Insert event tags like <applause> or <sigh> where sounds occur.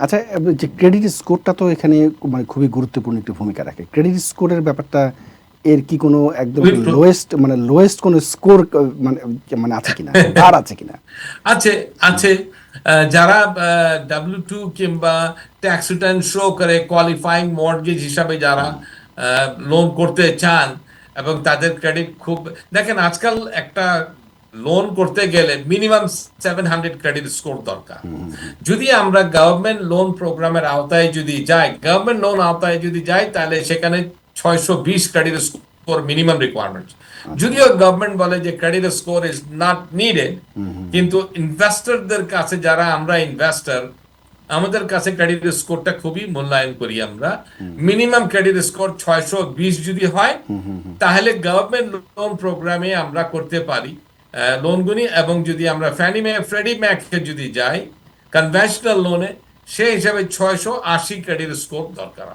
আচ্ছা যে ক্রেডিট স্কোরটা তো এখানে মানে খুবই গুরুত্বপূর্ণ একটি ভূমিকা রাখে। ক্রেডিট স্কোরের ব্যাপারটা এর কি কোনো একদম লোয়েস্ট মানে লোয়েস্ট কোনো স্কোর মানে মানে আছে কিনা? <laughs> বার আছে কিনা? আছে আছে। যারা ডাব্লিউ টু কিংবা ট্যাক্স রিটার্ন শো করে কোয়ালিফাইং মর্গেজ হিসাবে যারা লোন করতে চান এবং তাদের ক্রেডিট খুব দেখেন আজকাল একটা লোন করতে গেলে minimum seven hundred credit score দরকার। যদি আমরা গভর্নমেন্ট লোন প্রোগ্রামের আওতায় যদি যাই গভর্নমেন্ট লোন আওতায় যদি যাই তাহলে সেখানে ছয়শো বিশ ক্রেডিট স্কোর মিনিমাম রিকোয়ারমেন্ট যদিও গভর্নমেন্ট বলে যে credit score is not needed কিন্তু ইনভেস্টরদের কাছে যারা আমরা ইনভেস্টর আমাদের কাছে ক্রেডিট স্কোরটা খুবই মূল্যায়ন করি আমরা। মিনিমাম ক্রেডিট স্কোর ছয়শো বিশ যদি হয় তাহলে গভর্নমেন্ট লোন প্রোগ্রামে আমরা করতে পারি। লোনগুলি এবং যদি আমরা ফ্যানি ম্যাক ফ্রেডি ম্যাকে যদি যাই কনভেনশনাল লোনে সেই হিসাবে ছয়শো আশি ক্রেডিট স্কোর দরকার।